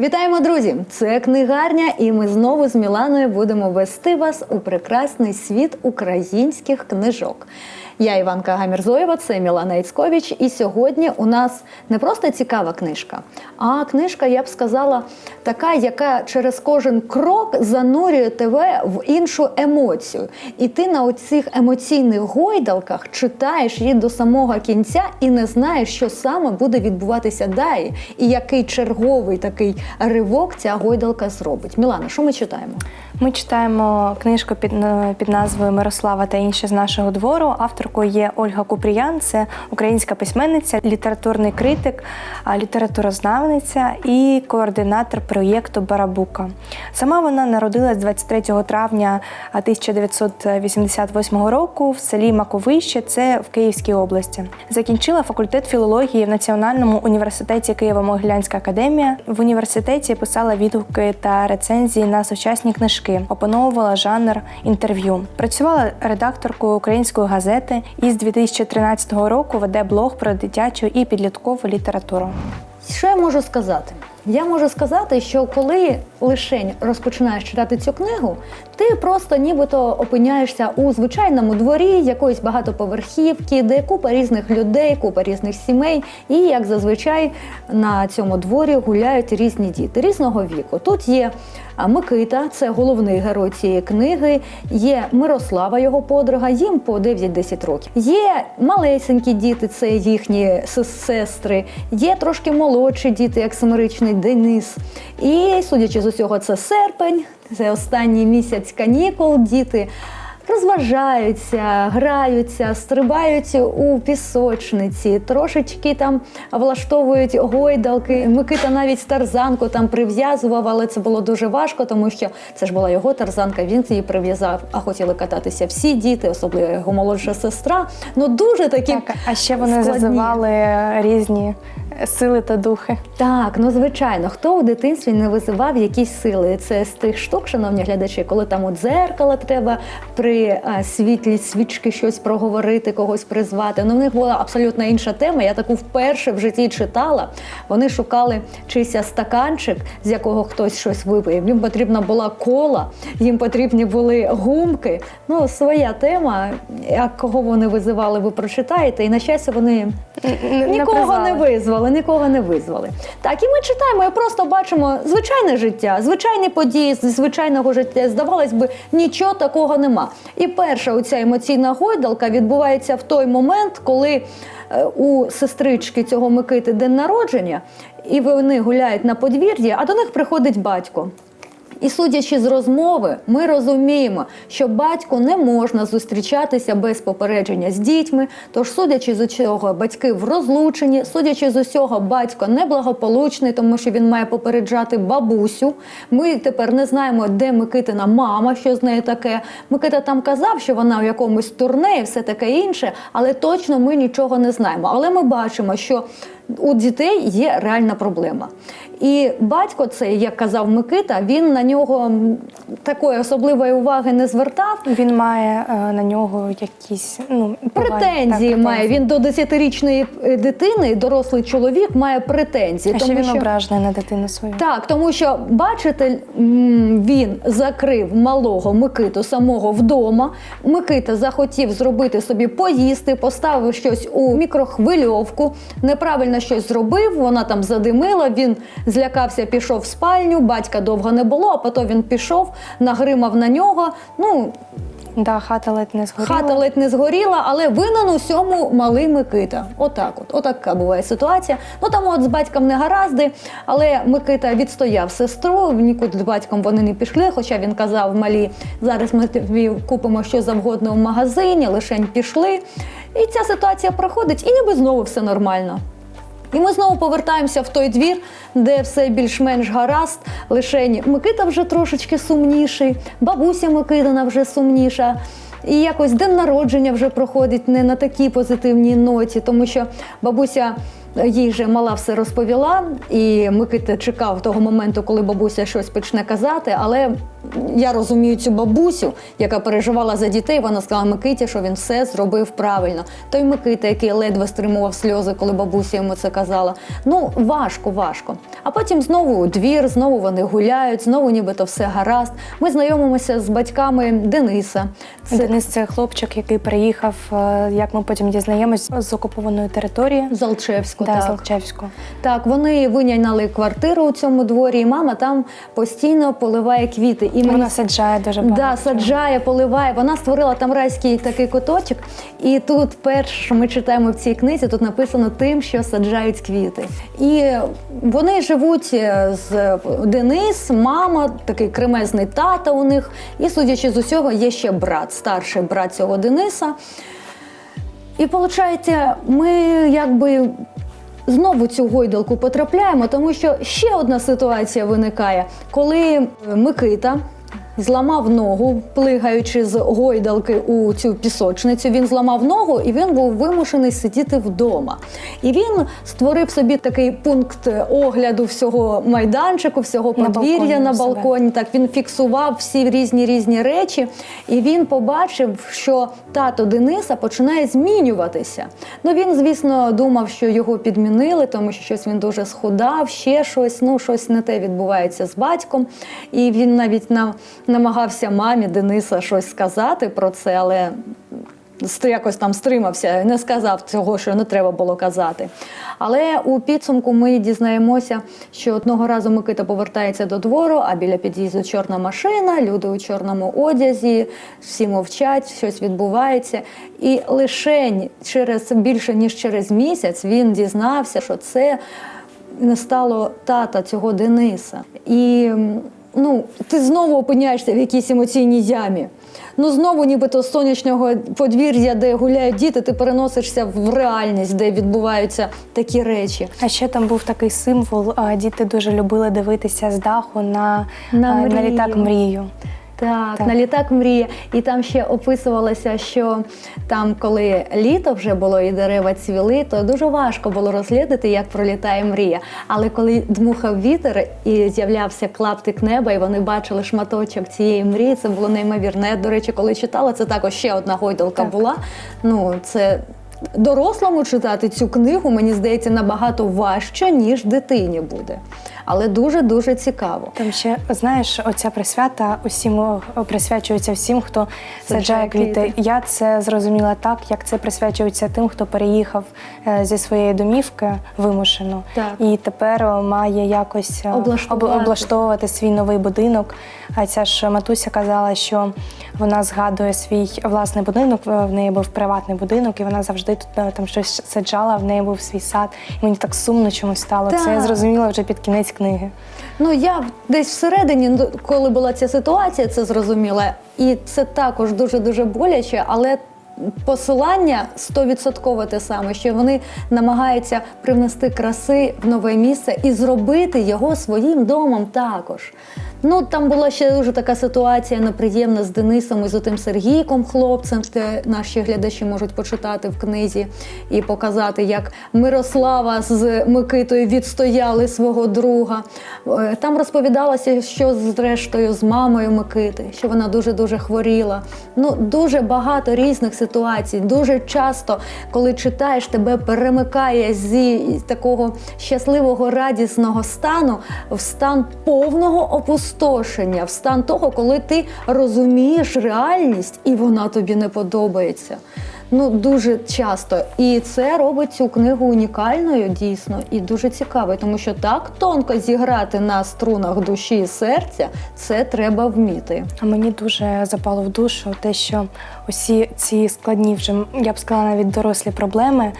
Вітаємо, друзі! Це книгарня, і ми знову з Міланою будемо вести вас у прекрасний світ українських книжок. Я Іванка Гамірзоєва, це Мілана Іцькович. І сьогодні у нас не просто цікава книжка, а книжка, я б сказала, така, яка через кожен крок занурює тебе в іншу емоцію. І ти на оцих емоційних гойдалках читаєш її до самого кінця і не знаєш, що саме буде відбуватися далі, і який черговий такий ривок ця гойдалка зробить. Мілана, що ми читаємо? Ми читаємо книжку під, е, під назвою Мирослава та інші з нашого двору. Авторкою є Ольга Купріян, це українська письменниця, літературний критик, літературознавниця і координатор проєкту Барабука. Сама вона народилась 23 травня 1988 року в селі Маковище, це в Київській області. Закінчила факультет філології в Національному університеті Києво-Могилянська академія. В університеті писала відгуки та рецензії на сучасні книжки, опановувала жанр інтерв'ю. Працювала редакторкою української газети і з 2013 року веде блог про дитячу і підліткову літературу. Що я можу сказати? Я можу сказати, що коли лишень розпочинаєш читати цю книгу, ти просто нібито опиняєшся у звичайному дворі якоїсь багатоповерхівки, де купа різних людей, купа різних сімей, і як зазвичай на цьому дворі гуляють різні діти різного віку. Тут є Микита, це головний герой цієї книги. Є Мирослава, його подруга, їм по 9-10 років. Є малесенькі діти, це їхні сестри. Є трошки молодші діти, як семиричний Денис. І судячи з усього, це серпень, це останній місяць канікул. Діти розважаються, граються, стрибають у пісочниці, трошечки там влаштовують гойдалки. Микита навіть тарзанку там прив'язував, але це було дуже важко, тому що це ж була його тарзанка, він її прив'язав, а хотіли кататися всі діти, особливо його молодша сестра. Ну дуже такі Так, а ще вони складні. зазивали різні сили та духи. Так, ну звичайно, хто в дитинстві не визивав якісь сили? Це з тих штук, шановні глядачі, коли там от дзеркала треба при е, світлі свічки щось проговорити, когось призвати. Ну, в них була абсолютно інша тема. Я таку вперше в житті читала. Вони шукали чийсь стаканчик, з якого хтось щось випив. Їм потрібна була кола, їм потрібні були гумки. Ну, своя тема. А кого вони визивали, ви прочитаєте. І на щастя, вони Нікого не призвали. Нікого не визвали. Так, і ми читаємо і просто бачимо звичайне життя, звичайні події з звичайного життя. Здавалось би, нічого такого нема. І перша оця емоційна гойдалка відбувається в той момент, коли е, у сестрички цього Микити день народження, і вони гуляють на подвір'ї, а до них приходить батько. І судячи з розмови, ми розуміємо, що батьку не можна зустрічатися без попередження з дітьми. Тож, судячи з усього, батьки в розлученні, судячи з усього, батько неблагополучний, тому що він має попереджати бабусю. Ми тепер не знаємо, де Микитина мама, що з нею таке. Микита там казав, що вона в якомусь турне і все таке інше, але точно ми нічого не знаємо. Але ми бачимо, що у дітей є реальна проблема. І батько цей, як казав Микита, він на нього такої особливої уваги не звертав. Він має е, на нього якісь ну, Претензії так, має. Він до 10-річної е, дитини, дорослий чоловік, має претензії. А ще він що... ображений на дитину свою. Так, тому що, бачите, він закрив малого Микиту самого вдома. Микита захотів зробити собі поїсти, поставив щось у мікрохвильовку, неправильно щось зробив, вона там задимила, він злякався, пішов в спальню, батька довго не було, а потім він пішов, нагримав на нього. Ну, Да, хата ледь не згоріла. Хата ледь не згоріла, але винен у всьому малий Микита. Отак, от отака буває ситуація. Ну там от з батьком не гаразди, але Микита відстояв сестру. Нікуди з батьком вони не пішли. Хоча він казав малі, зараз ми тобі купимо що завгодно в магазині, лишень пішли. І ця ситуація проходить, і ніби знову все нормально. І ми знову повертаємося в той двір, де все більш-менш гаразд. Лише Микита вже трошечки сумніший, бабуся Микитина вже сумніша. І якось день народження вже проходить не на такій позитивній ноті, тому що бабуся їй же мала все розповіла, і Микита чекав того моменту, коли бабуся щось почне казати. Але я розумію цю бабусю, яка переживала за дітей. Вона сказала Микиті, що він все зробив правильно. Той Микита, який ледве стримував сльози, коли бабуся йому це казала. Ну важко, важко. А потім знову у двір, знову вони гуляють, знову нібито все гаразд. Ми знайомимося з батьками Дениса. Це Денис це хлопчик, який приїхав, е, як ми потім дізнаємось, з окупованої території. з Алчевську. Да, так. з Алчевську. Так, вони виняли квартиру у цьому дворі, і мама там постійно поливає квіти. І Вона саджає дуже багато. Да, саджає, поливає. Вона створила там райський такий куточок. І тут перше, що ми читаємо в цій книзі, тут написано тим, що саджають квіти. І вони живуть е, з Денис, мама, такий кремезний тата у них. І судячи з усього, є ще брат, старший брат цього Дениса. І виходить, ми якби знову цю гойдалку потрапляємо, тому що ще одна ситуація виникає, коли Микита. Зламав ногу, плигаючи з гойдалки у цю пісочницю. Він зламав ногу і він був вимушений сидіти вдома. І він створив собі такий пункт огляду всього майданчику, всього подвір'я на балконі. Так він фіксував всі різні різні речі, і він побачив, що тато Дениса починає змінюватися. Ну він, звісно, думав, що його підмінили, тому що щось він дуже схудав, ще щось. Ну щось не те відбувається з батьком. І він навіть на, намагався мамі Дениса щось сказати про це, але якось там стримався, не сказав цього, що не треба було казати. Але у підсумку ми дізнаємося, що одного разу Микита повертається до двору, а біля під'їзду чорна машина, люди у чорному одязі, всі мовчать, щось відбувається. І лише через більше ніж через місяць він дізнався, що це не стало тата цього Дениса. І ну, ти знову опиняєшся в якійсь емоційній ямі. Ну, знову, нібито з сонячного подвір'я, де гуляють діти, ти переносишся в реальність, де відбуваються такі речі. А ще там був такий символ. Діти дуже любили дивитися з даху на, На на літак мрію. Так, Так. на літак мрія. І там ще описувалося, що там, коли літо вже було і дерева цвіли, то дуже важко було розглядати, як пролітає мрія. Але коли дмухав вітер і з'являвся клаптик неба, і вони бачили шматочок цієї мрії, це було неймовірно. Я, до речі, коли читала, це також ще одна гойдалка Так. була. Ну, це. Дорослому читати цю книгу, мені здається, набагато важче, ніж дитині буде. Але дуже-дуже цікаво. Там ще знаєш, оця присвята усім присвячується всім, хто Саджає квіти. Я це зрозуміла так, як це присвячується тим, хто переїхав е, зі своєї домівки вимушено, Так. і тепер має якось е, Облаштувати. облаштовувати свій новий будинок. А ця ж матуся казала, що вона згадує свій власний будинок. е, В неї був приватний будинок, і вона завжди тут там щось саджала. В неї був свій сад. І мені так сумно чомусь стало. Це я зрозуміла вже під кінець книги. Ну я десь всередині, ну, коли була ця ситуація, це зрозуміла. І це також дуже дуже боляче, але. Посилання стовідсотково те саме, що вони намагаються привнести краси в нове місце і зробити його своїм домом також. Ну там була ще дуже така ситуація неприємна з Денисом і з отим Сергійком, хлопцем. Це наші глядачі можуть почитати в книзі і показати, як Мирослава з Микитою відстояли свого друга. Е, Там розповідалося, що зрештою з мамою Микити, що вона дуже дуже хворіла. Ну дуже багато різних ситуацій. Дуже часто, коли читаєш, тебе перемикає зі такого щасливого радісного стану в стан повного опустошення, в стан того, коли ти розумієш реальність і вона тобі не подобається. Ну дуже часто, і це робить цю книгу унікальною дійсно і дуже цікавою, тому що так тонко зіграти на струнах душі і серця, це треба вміти. А мені дуже запало в душу те, що усі ці складні вже я б сказала навіть дорослі проблеми.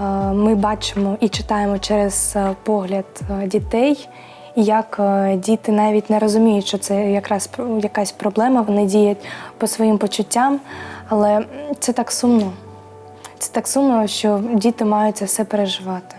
е, Ми бачимо і читаємо через е, погляд е, дітей, як е, діти навіть не розуміють, що це якраз якась проблема, вони діють по своїм почуттям, але це так сумно. Це так сумно, що діти мають це все переживати.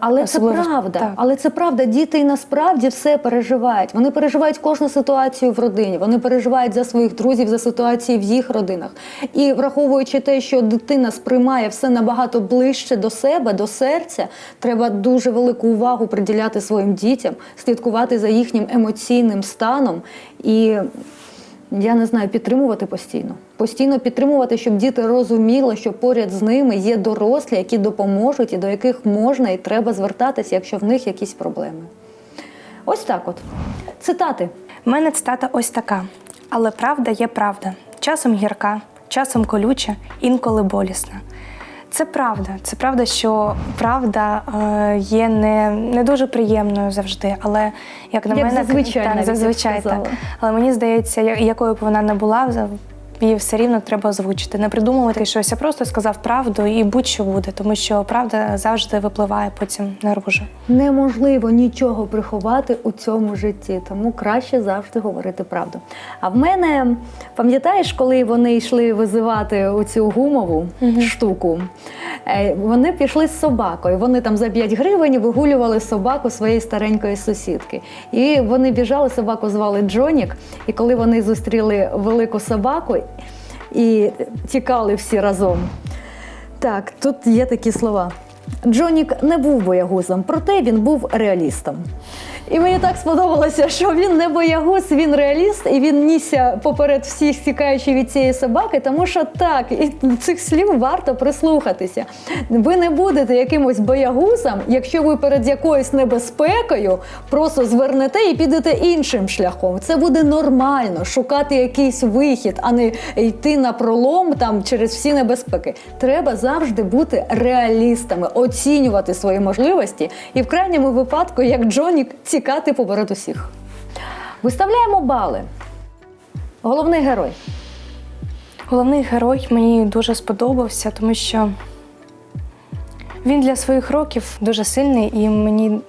Але Особливо- це правда. так. Але це правда. Діти і насправді все переживають. Вони переживають кожну ситуацію в родині. Вони переживають за своїх друзів, за ситуації в їх родинах. І враховуючи те, що дитина сприймає все набагато ближче до себе, до серця, треба дуже велику увагу приділяти своїм дітям, слідкувати за їхнім емоційним станом і. Я не знаю, підтримувати постійно. Постійно підтримувати, щоб діти розуміли, що поряд з ними є дорослі, які допоможуть і до яких можна і треба звертатися, якщо в них якісь проблеми. Ось так от. Цитати. У мене цитата ось така: але правда є правда. Часом гірка, часом колюча, інколи болісна. Це правда. Це правда, що правда е, є не, не дуже приємною завжди, але як на Як мене, зазвичай так, зазвичай так. Але мені здається, якою б вона не була, її все рівно треба озвучити. Не придумувати щось, а просто сказав правду і будь-що буде, тому що правда завжди випливає потім наружу. Неможливо нічого приховати у цьому житті, тому краще завжди говорити правду. А в мене, пам'ятаєш, коли вони йшли визивати оцю гумову штуку, е, вони пішли з собакою. Вони там за 5 гривень вигулювали собаку своєї старенької сусідки. І вони біжали, собаку звали Джонік. І коли вони зустріли велику собаку і тікали всі разом. Так, тут є такі слова. Джонік не був боягузом, проте він був реалістом. І мені так сподобалося, що він не боягуз, він реаліст, і він нісся поперед всіх, тікаючи від цієї собаки, тому що так, і цих слів варто прислухатися. Ви не будете якимось боягузом, якщо ви перед якоюсь небезпекою просто звернете і підете іншим шляхом. Це буде нормально шукати якийсь вихід, а не йти на пролом там через всі небезпеки. Треба завжди бути реалістами, оцінювати свої можливості і в крайньому випадку, як Джонік, тікати поперед усіх. Виставляємо бали. Головний герой. Головний герой мені дуже сподобався, тому що він для своїх років дуже сильний, і мені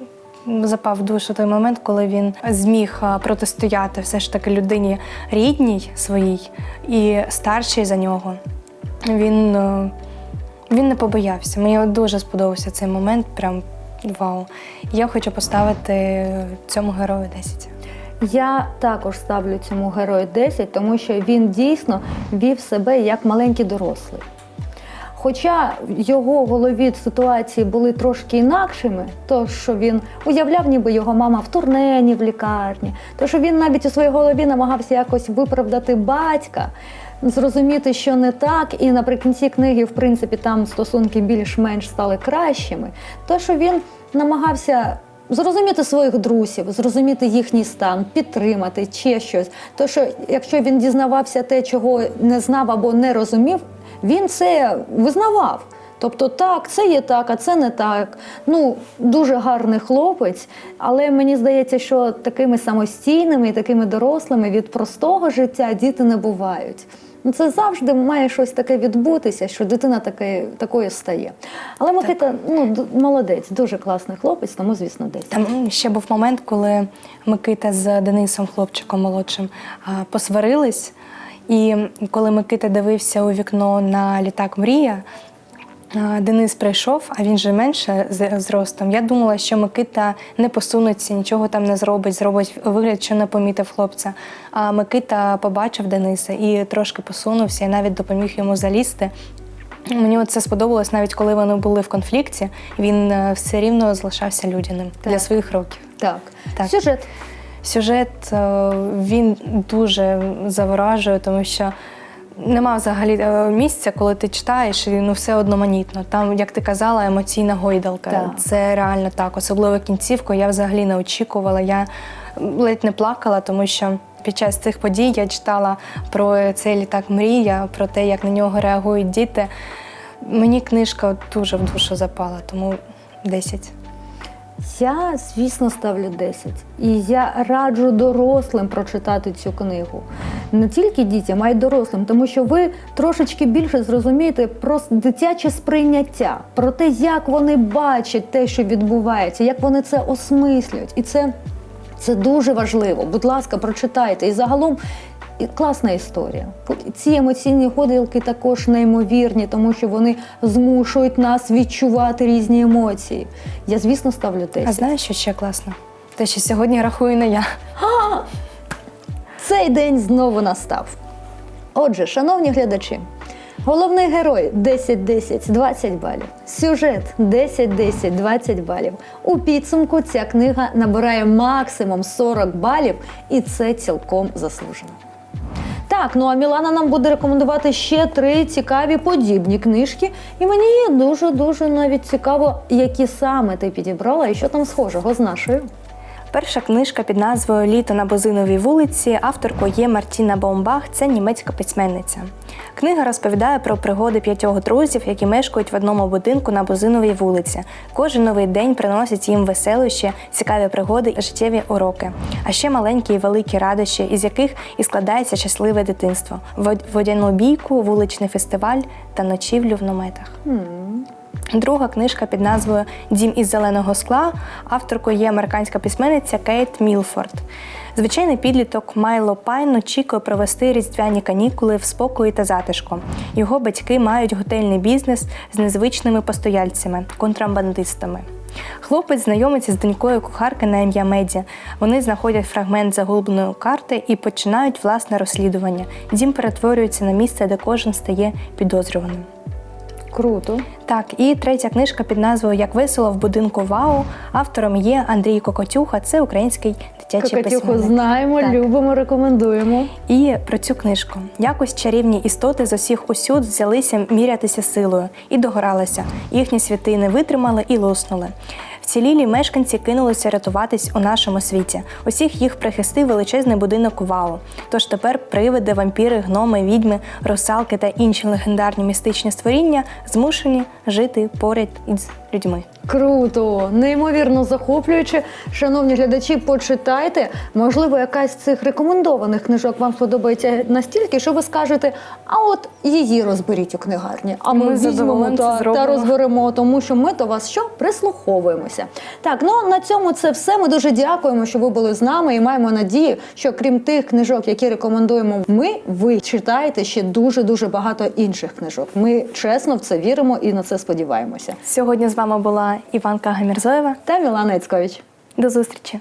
запав в душу той момент, коли він зміг протистояти все ж таки людині рідній своїй і старшій за нього. Він, е, він не побоявся. Мені дуже сподобався цей момент. Прям вау. Я хочу поставити цьому герою 10. Я також ставлю цьому герою 10, тому що він дійсно вів себе як маленький дорослий. Хоча в його голові ситуації були трошки інакшими, то що він уявляв, ніби його мама в турнені в лікарні, то що він навіть у своїй голові намагався якось виправдати батька, зрозуміти, що не так, і наприкінці книги, в принципі, там стосунки більш-менш стали кращими, то що він намагався Зрозуміти своїх друзів, зрозуміти їхній стан, підтримати чи щось. То що якщо він дізнавався те, чого не знав або не розумів, він це визнавав. Тобто, так, це є так, а це не так. Ну, дуже гарний хлопець, але мені здається, що такими самостійними і такими дорослими від простого життя діти не бувають. Ну, це завжди має щось таке відбутися, що дитина таке, такою стає. Але Микита ну, молодець, дуже класний хлопець, тому, звісно, десь. Там ще був момент, коли Микита з Денисом, хлопчиком молодшим, посварились. І коли Микита дивився у вікно на літак Мрія, Денис прийшов, а він же менше зростом. Я думала, що Микита не посунеться, нічого там не зробить, зробить вигляд, що не помітив хлопця. А Микита побачив Дениса і трошки посунувся, і навіть допоміг йому залізти. Мені це сподобалось, навіть коли вони були в конфлікті, він е, все рівно залишався людяним Так. для своїх років. Так. Так. Сюжет. Сюжет е, він дуже заворажує, тому що нема взагалі е, місця, коли ти читаєш, і ну все одноманітно. Там, як ти казала, емоційна гойдалка. Так. Це реально так. Особливо кінцівку я взагалі не очікувала. Я ледь не плакала, тому що. Під час цих подій я читала про цей літак мрія, про те, як на нього реагують діти. Мені книжка дуже в душу запала, тому 10. Я, звісно, ставлю 10. І я раджу дорослим прочитати цю книгу. Не тільки дітям, а й дорослим, тому що ви трошечки більше зрозумієте про дитяче сприйняття, про те, як вони бачать те, що відбувається, як вони це осмислюють. І це, це дуже важливо. Будь ласка, прочитайте. І загалом. Класна історія. Ці емоційні ходилки також неймовірні, тому що вони змушують нас відчувати різні емоції. Я, звісно, ставлю 10. А знаєш, що ще класно? Те, що сьогодні рахую не я. Цей день знову настав. Отже, шановні глядачі, головний герой 10-10, 20 балів. Сюжет 10-10, 20 балів. У підсумку ця книга набирає максимум 40 балів, і це цілком заслужено. Так, ну а Мілана нам буде рекомендувати ще три цікаві подібні книжки. І мені дуже-дуже навіть цікаво, які саме ти підібрала і що там схожого з нашою. Перша книжка під назвою Літо на Бузиновій вулиці авторкою є Мартіна Баумбах, це німецька письменниця. Книга розповідає про пригоди п'ятьох друзів, які мешкають в одному будинку на Бузиновій вулиці. Кожен новий день приносить їм веселощі, цікаві пригоди і життєві уроки, а ще маленькі і великі радощі, із яких і складається щасливе дитинство, водяну бійку, вуличний фестиваль та ночівлю в наметах. Друга книжка під назвою Дім із зеленого скла. Авторкою є американська письменниця Кейт Мілфорд. Звичайний підліток Майло Пайн очікує провести різдвяні канікули в спокої та затишку. Його батьки мають готельний бізнес з незвичними постояльцями, контрабандистами. Хлопець знайомиться з донькою кухарки на ім'я Меді. Вони знаходять фрагмент загубленої карти і починають власне розслідування. Дім перетворюється на місце, де кожен стає підозрюваним. Круто. Так, і третя книжка під назвою Як весело в будинку Вау. Автором є Андрій Кокотюха, це український дитячий письменник. знаємо, Так. любимо, рекомендуємо. І про цю книжку. Якось чарівні істоти з усіх усюд взялися мірятися силою і догоралися. Їхні світи не витримали і луснули. Вцілілі мешканці кинулися рятуватись у нашому світі. Усіх їх прихистив величезний будинок Вау. Тож тепер привиди, вампіри, гноми, відьми, русалки та інші легендарні містичні створіння змушені жити поряд із людьми. Круто, неймовірно захоплююче. Шановні глядачі, почитайте. Можливо, якась з цих рекомендованих книжок вам сподобається настільки, що ви скажете, а от її розберіть у книгарні. А ми, Ми візьмемо та, та розберемо, тому що ми до вас що прислуховуємося. Так, ну на цьому це все. Ми дуже дякуємо, що ви були з нами, і маємо надію, що крім тих книжок, які рекомендуємо ми, ви читаєте ще дуже дуже багато інших книжок. Ми чесно в це віримо і на це сподіваємося. Сьогодні з вами була Іванка Гамірзоєва. Та Мілана Іцькович. До зустрічі!